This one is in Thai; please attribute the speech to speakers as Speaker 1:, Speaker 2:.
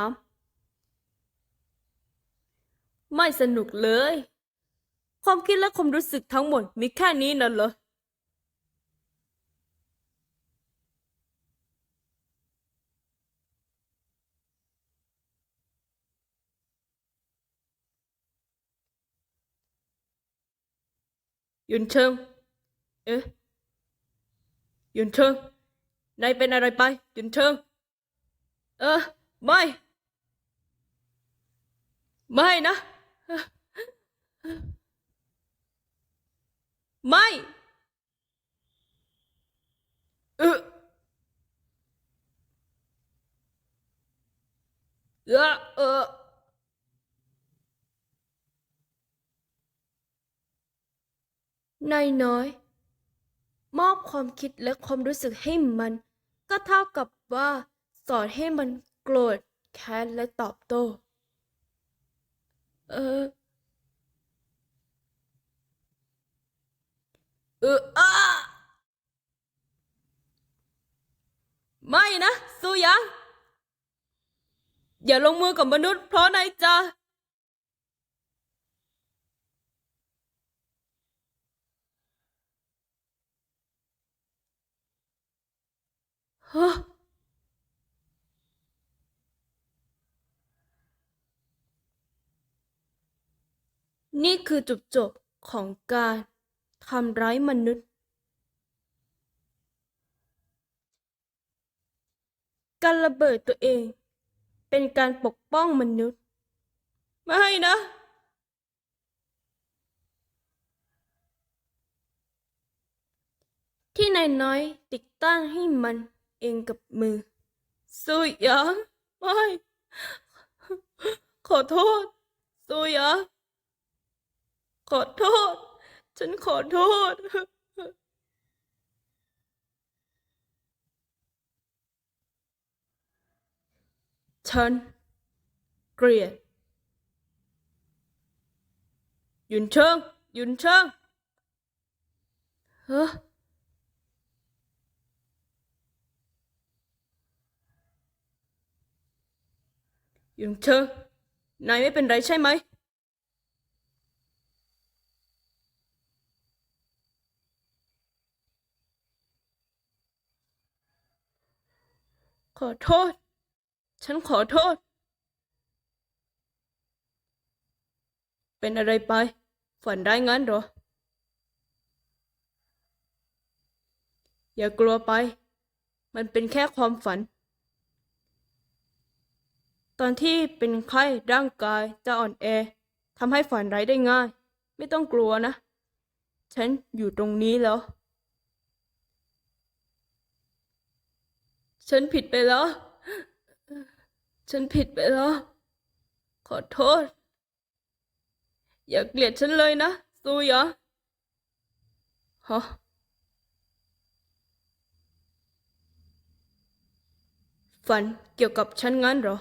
Speaker 1: ามไม่สนุกเลย ความคิดและความรู้สึกทั้งหมดมีแค่นี้น่ะเหรอ ยุนเชิง เอ๊ะ ยุนเชิง นายเป็นอะไรไป ยุนเชิง เออ ไม่ ไม่นะ ไม่เออเออเออนายน้อย มอบความคิดและความรู้สึกให้มัน ก็เท่ากับว่า สอนให้มันโกรธแค้นและตอบโต้ เออ เอออไม่นะสุยังอย่าลงมือกับมนุษย์เพราะนายจะฮะ นี่คือจุดจบของการทำร้ายมนุษย์การระเบิดตัวเอง เป็นการปกป้องมนุษย์ ไม่นะ ที่นายน้อยติดตั้งให้มันเองกับมือ สุยางไม่ ขอโทษ สุยาง ขอโทษ ฉันขอโทษ ฉัน เกลียดหยุนเชิงหยุนเชิงเฮ้อหยุนเชิงนายไม่เป็นไรใช่ไหม ขอโทษ ฉันขอโทษ เป็นอะไรไป ฝันได้งั้นเหรอ อย่ากลัวไป มันเป็นแค่ความฝัน ตอนที่เป็นไข้ร่างกายจะอ่อนแอทำให้ฝันร้ายได้ง่าย ไม่ต้องกลัวนะ ฉันอยู่ตรงนี้แล้ว ฉันผิดไปแล้ว ฉันผิดไปแล้ว ขอโทษ อย่าเกลียดฉันเลยนะซูยะฮะฝันเกี่ยวกับฉันงั้นเหรอ